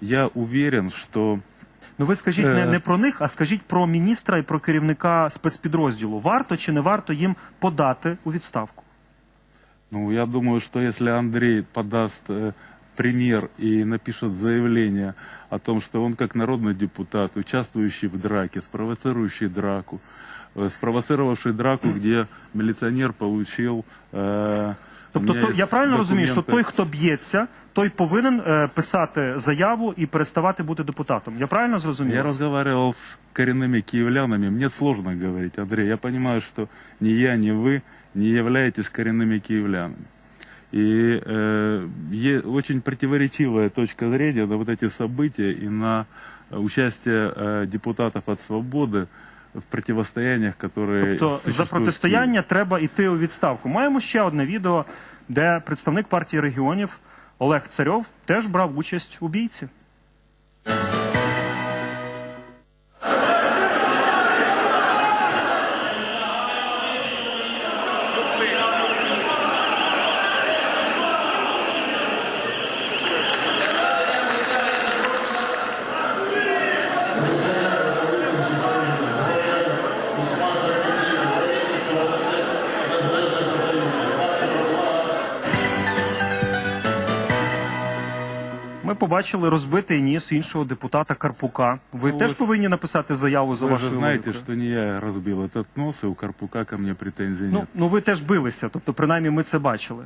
я уверен, что Ну ви скажіть не, Е. не про них, а скажіть про міністра і про керівника спецпідрозділу. Варто чи не варто їм подати у відставку? Ну, я думаю, что если Андрей подаст э, пример и напишет заявление о том, что он как народный депутат, участвующий в драке, спровоцирующий драку, э, спровоцировавший драку, где милиционер получил... э, у Тобто, меня то, есть я правильно розумію, що документы. той, хто б'ється, той повинен е, писати заяву і переставати бути депутатом. Я правильно зрозумів? Я вас? разговаривал с коренными киевлянами. Мне сложно говорить, Андрей. Я понимаю, что ни я, ни вы не являетесь коренными киевлянами. И э, е- очень противоречивая точка зрения на вот эти события и на э, участие э, депутатов от «Свободы» в противостояннях, которые Тобто за протистояння треба йти у відставку. Маємо ще одне відео, де представник партії регіонів Олег Царьов теж брав участь у бійці. Ми побачили розбитий ніс іншого депутата Карпука. Ви Ну, теж ви- повинні написати заяву за вашою Ви знаєте, що не я розбив этот нос, і у Карпука ко мені претензій. Ну, ну ви теж билися, тобто принаймні ми це бачили.